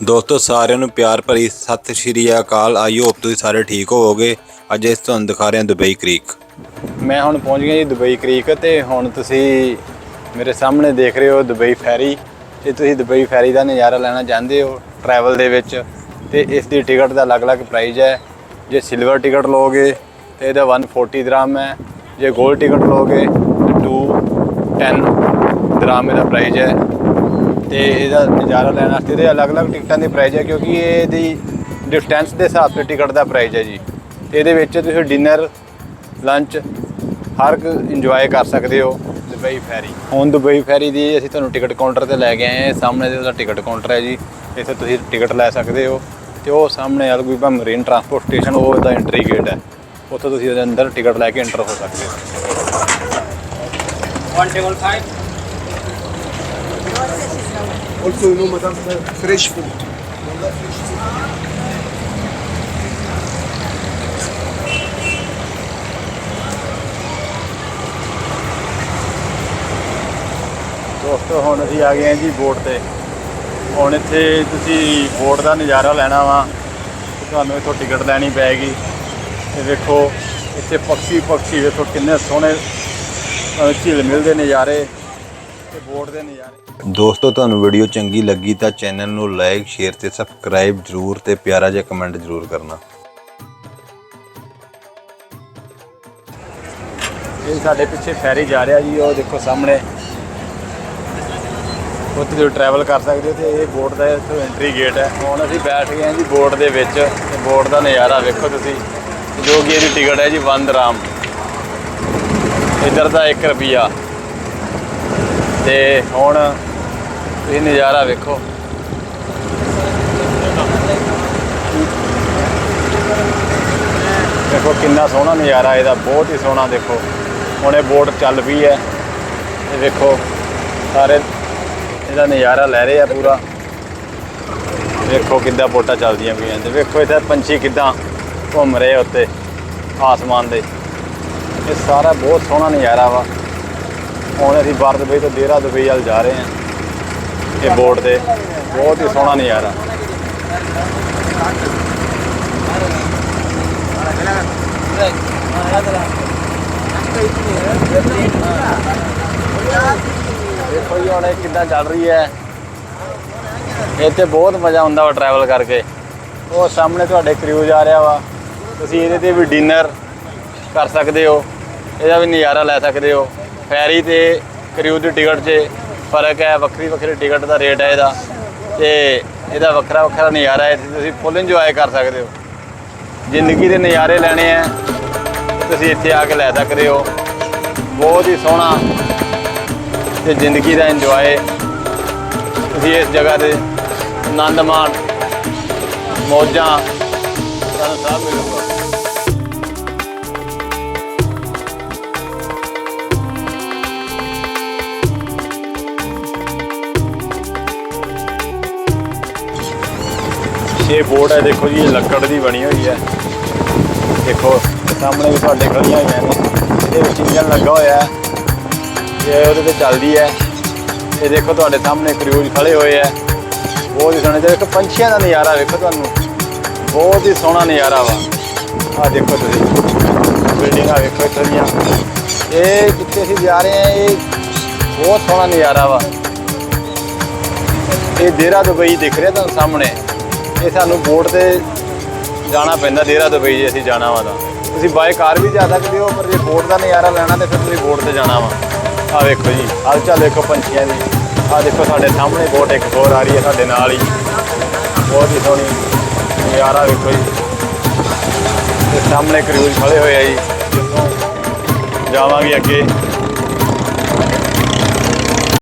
ਦੋਸਤੋ, ਸਾਰਿਆਂ ਨੂੰ ਪਿਆਰ ਭਰੀ ਸਤਿ ਸ਼੍ਰੀ ਅਕਾਲ। ਆਈ ਹੋਪ ਤੁਸੀਂ ਸਾਰੇ ਠੀਕ ਹੋਵੋਗੇ। ਅੱਜ ਇਸ ਤੁਹਾਨੂੰ ਦਿਖਾ ਰਹੇ ਹਾਂ ਦੁਬਈ ਕ੍ਰੀਕ। ਮੈਂ ਹੁਣ ਪਹੁੰਚ ਗਿਆ ਜੀ ਦੁਬਈ ਕ੍ਰੀਕ ਤੇ ਹੁਣ ਤੁਸੀਂ ਮੇਰੇ ਸਾਹਮਣੇ ਦੇਖ ਰਹੇ ਹੋ ਦੁਬਈ ਫੈਰੀ। ਜੇ ਤੁਸੀਂ ਦੁਬਈ ਫੈਰੀ ਦਾ ਨਜ਼ਾਰਾ ਲੈਣਾ ਚਾਹੁੰਦੇ ਹੋ ਟਰੈਵਲ ਦੇ ਵਿੱਚ। ਤੇ ਇਸ ਦੀ ਟਿਕਟ ਦਾ ਅਲੱਗ-ਅਲੱਗ ਪ੍ਰਾਈਸ ਹੈ। ਜੇ ਸਿਲਵਰ ਟਿਕਟ ਲਓਗੇ, ਤੇ ਇਹਦਾ 140 ਦਰਾਮ ਹੈ। ਜੇ 골ਡ ਟਿਕਟ ਲਓਗੇ, ਤੇ 210 ਦਰਾਮ ਇਹਦਾ ਪ੍ਰਾਈਸ ਹੈ। ਤੇ ਇਹਦਾ ਨਜ਼ਾਰਾ ਲੈਣ ਵਾਸਤੇ ਇਹਦੇ ਅਲੱਗ-ਅਲੱਗ ਟਿਕਟਾਂ ਦੇ ਪ੍ਰਾਈਜ਼ ਹੈ ਕਿਉਂਕਿ ਇਹਦੀ ਡਿਸਟੈਂਸ ਦੇ ਹਿਸਾਬ ਤੇ ਟਿਕਟ ਦਾ ਪ੍ਰਾਈਜ਼ ਹੈ ਜੀ। ਤੇ ਇਹਦੇ ਵਿੱਚ ਤੁਸੀਂ ਡਿਨਰ ਲੰਚ ਹਰ ਇੱਕ ਇੰਜੋਏ ਕਰ ਸਕਦੇ ਹੋ। ਦੁਬਈ ਫੈਰੀ ਹੁਣ ਦੁਬਈ ਫੈਰੀ ਦੀ ਅਸੀਂ ਤੁਹਾਨੂੰ ਟਿਕਟ ਕਾਊਂਟਰ ਤੇ ਲੈ ਕੇ ਆਏ ਸਾਹਮਣੇ ਦੇ ਉਹਦਾ ਟਿਕਟ ਕਾਊਂਟਰ ਹੈ ਜੀ। ਇੱਥੇ ਤੁਸੀਂ ਟਿਕਟ ਲੈ ਸਕਦੇ ਹੋ। ਤੇ ਉਹ ਸਾਹਮਣੇ ਅਲਗੂਬਾ ਮਰੀਨ ਟਰਾਂਸਪੋਰਟ ਸਟੇਸ਼ਨ ਉਹ ਦਾ ਐਂਟਰੀ ਗੇਟ ਹੈ। ਉੱਥੇ ਤੁਸੀਂ ਉਹਦੇ ਅੰਦਰ ਟਿਕਟ ਲੈ ਕੇ ਐਂਟਰ ਹੋ ਸਕਦੇ ਹੋ। 1 ਟੇਬਲ 5 قلت له نو مدام فريش فود ਦੋਸਤੋ, ਹੁਣ ਅਸੀਂ ਆ ਗਏ ਹਾਂ ਜੀ ਬੋਟ ਤੇ। ਹੁਣ ਇੱਥੇ ਤੁਸੀਂ ਬੋਟ ਦਾ ਨਜ਼ਾਰਾ ਲੈਣਾ ਵਾ ਤੁਹਾਨੂੰ ਇੱਥੋਂ ਟਿਕਟ ਲੈਣੀ ਪੈਗੀ ਤੇ ਵੇਖੋ, ਇੱਥੇ ਪਕਸ਼ੀ ਪਕਸ਼ੀ ਵੇਖੋ ਕਿੰਨੇ ਸੋਹਣੇ ਝੀਲ ਮਿਲਦੇ ਨਜ਼ਾਰੇ। ਤੇ ਬੋਟ ਦੇ ਨਜ਼ਾਰੇ। ਦੋਸਤੋ ਤੁਹਾਨੂੰ ਵੀਡੀਓ ਚੰਗੀ ਲੱਗੀ ਤਾਂ ਚੈਨਲ ਨੂੰ ਲਾਈਕ ਸ਼ੇਅਰ ਤੇ ਸਬਸਕ੍ਰਾਈਬ ਜ਼ਰੂਰ ਤੇ ਪਿਆਰਾ ਜਿਹਾ ਕਮੈਂਟ ਜ਼ਰੂਰ ਕਰਨਾ। ਇਹ ਸਾਡੇ ਪਿੱਛੇ ਫੈਰੀ ਜਾ ਰਿਹਾ ਜੀ ਉਹ ਦੇਖੋ ਸਾਹਮਣੇ। ਉੱਥੇ ਤੁਸੀਂ ਟਰੈਵਲ ਕਰ ਸਕਦੇ ਹੋ ਤੇ ਇਹ ਬੋਟ ਦਾ ਇੱਥੋਂ ਐਂਟਰੀ ਗੇਟ ਹੈ। ਹੁਣ ਅਸੀਂ ਬੈਠ ਗਏ ਹਾਂ ਜੀ ਬੋਟ ਦੇ ਵਿੱਚ। ਤੇ ਬੋਟ ਦਾ ਨਜ਼ਾਰਾ ਵੇਖੋ ਤੁਸੀਂ। ਜੋ ਕਿ ਇਹਦੀ ਟਿਕਟ ਹੈ ਜੀ 1 ਦਰਾਮ ਇੱਧਰ ਦਾ 1 ਰੁਪਿਆ ਤੇ ਹੁਣ ਇਹ ਨਜ਼ਾਰਾ ਵੇਖੋ। ਦੇਖੋ ਕਿੰਨਾ ਸੋਹਣਾ ਨਜ਼ਾਰਾ ਇਹਦਾ, ਬਹੁਤ ਹੀ ਸੋਹਣਾ ਦੇਖੋ। ਹੁਣ ਇਹ ਬੋਟ ਚੱਲ ਪਈ ਹੈ। ਇਹ ਵੇਖੋ, ਸਾਰੇ ਇਹਦਾ ਨਜ਼ਾਰਾ ਲੈ ਰਹੇ ਆ ਪੂਰਾ। ਵੇਖੋ ਕਿੱਦਾਂ ਬੋਟਾਂ ਚੱਲਦੀਆਂ ਪਈਆਂ ਤੇ ਵੇਖੋ ਇੱਥੇ ਪੰਛੀ ਕਿੱਦਾਂ ਘੁੰਮ ਰਹੇ ਉੱਤੇ, ਆਸਮਾਨ ਦੇ। ਇਹ ਸਾਰਾ ਬਹੁਤ ਸੋਹਣਾ ਨਜ਼ਾਰਾ ਵਾ। ਹੁਣ ਅਸੀਂ ਬਾਰ ਦੁਬਈ ਤੋਂ ਦੇਰਾ ਦੁਬਈ ਵੱਲ ਜਾ ਰਹੇ ਹਾਂ। ਇਹ ਬੋਟ ਤੇ ਬਹੁਤ ਹੀ ਸੋਹਣਾ ਨਜ਼ਾਰਾ। ਦੇਖੋ ਜੀ, ਹੁਣ ਇਹ ਕਿੱਦਾਂ ਚੱਲ ਰਹੀ ਹੈ। ਇੱਥੇ ਬਹੁਤ ਮਜ਼ਾ ਆਉਂਦਾ ਵਾ ਟਰੈਵਲ ਕਰਕੇ। ਉਹ ਸਾਹਮਣੇ ਤੁਹਾਡੇ ਕਰੂਜ਼ ਆ ਰਿਹਾ ਵਾ। ਤੁਸੀਂ ਇਹਦੇ ਤੇ ਵੀ ਡਿਨਰ ਕਰ ਸਕਦੇ ਹੋ। ਇਹਦਾ ਵੀ ਨਜ਼ਾਰਾ ਲੈ ਸਕਦੇ ਹੋ। ਫੈਰੀ ਤੇ ਕਰੂਜ਼ ਦੀ ਟਿਕਟ 'ਚ ਫ਼ਰਕ ਹੈ, ਵੱਖਰੀ ਵੱਖਰੀ ਟਿਕਟ ਦਾ ਰੇਟ ਹੈ ਇਹਦਾ ਤੇ ਇਹਦਾ ਵੱਖਰਾ ਵੱਖਰਾ ਨਜ਼ਾਰਾ ਹੈ ਇੱਥੇ ਤੁਸੀਂ ਫੁੱਲ ਇੰਜੋਏ ਕਰ ਸਕਦੇ ਹੋ। ਜ਼ਿੰਦਗੀ ਦੇ ਨਜ਼ਾਰੇ ਲੈਣੇ ਆ ਤੁਸੀਂ ਇੱਥੇ ਆ ਕੇ ਲੈ ਸਕਦੇ ਹੋ। ਬਹੁਤ ਹੀ ਸੋਹਣਾ ਤੇ ਜ਼ਿੰਦਗੀ ਦਾ ਇੰਜੋਏ ਤੁਸੀਂ ਇਸ ਜਗ੍ਹਾ ਤੇ ਆਨੰਦ ਮਾਣ, ਮੌਜਾਂ ਤੁਹਾਨੂੰ ਸਭ ਮਿਲੂਗਾ ਇਹ ਬੋਰਡ ਹੈ, ਦੇਖੋ ਜੀ, ਇਹ ਲੱਕੜ ਦੀ ਬਣੀ ਹੋਈ ਹੈ। ਦੇਖੋ, ਸਾਹਮਣੇ ਵੀ ਤੁਹਾਡੇ ਖੜੀਆਂ ਹੋਈਆਂ ਨੇ। ਇਹਦੇ ਵਿੱਚ ਇੰਜਨ ਲੱਗਾ ਹੋਇਆ ਹੈ। ਇਹ ਉਹਦੇ ਤੇ ਚੱਲਦੀ ਹੈ। ਇਹ ਦੇਖੋ, ਤੁਹਾਡੇ ਸਾਹਮਣੇ ਕਰੂਜ਼ ਖੜੇ ਹੋਏ ਆ ਬਹੁਤ ਹੀ ਸੋਹਣੇ, ਦੇਖੋ, ਪੰਛੀਆਂ ਦਾ ਨਜ਼ਾਰਾ ਵੇਖੋ ਤੁਹਾਨੂੰ। ਬਹੁਤ ਹੀ ਸੋਹਣਾ ਨਜ਼ਾਰਾ ਵਾ। ਆ ਦੇਖੋ ਤੁਸੀਂ, ਬਿਲਡਿੰਗਾਂ ਵੇਖੋ ਇੱਥੋਂ ਦੀਆਂ। ਇਹ ਜਿੱਥੇ ਅਸੀਂ ਜਾ ਰਹੇ ਹਾਂ, ਇਹ ਬਹੁਤ ਸੋਹਣਾ ਨਜ਼ਾਰਾ ਵਾ। ਇਹ ਦੇਰਾ ਦੁਬਈ ਦਿਖ ਰਿਹਾ ਤੁਹਾਨੂੰ ਸਾਹਮਣੇ। ਇਹ ਸਾਨੂੰ ਬੋਟ ਤੇ ਜਾਣਾ ਪੈਂਦਾ ਦੇਰਾ ਦੁਬਈ ਜੇ, ਅਸੀਂ ਜਾਣਾ ਵਾ ਤਾਂ। ਤੁਸੀਂ ਬਾਏ ਕਾਰ ਵੀ ਜਾ ਸਕਦੇ ਹੋ ਪਰ ਜੇ ਬੋਟ ਦਾ ਨਜ਼ਾਰਾ ਲੈਣਾ ਤੇ ਫਿਰ ਤੁਸੀਂ ਬੋਟ ਤੇ ਜਾਣਾ ਵਾ। ਆ ਵੇਖੋ ਜੀ ਹਾਲ ਚਾਲ ਵੇਖੋ ਪੰਛੀਆਂ ਦੀ। ਆ ਦੇਖੋ ਸਾਡੇ ਸਾਹਮਣੇ ਬੋਟ ਇੱਕ ਹੋਰ ਆ ਰਹੀ ਹੈ ਸਾਡੇ ਨਾਲ ਹੀ। ਬਹੁਤ ਹੀ ਸੋਹਣੀ ਨਜ਼ਾਰਾ ਵੇਖੋ ਜੀ। ਤੇ ਸਾਹਮਣੇ ਕਰੂਜ਼ ਖੜੇ ਹੋਏ ਆ ਜੀ। ਜਿੱਥੋਂ ਜਾਵਾਂਗੇ ਅੱਗੇ।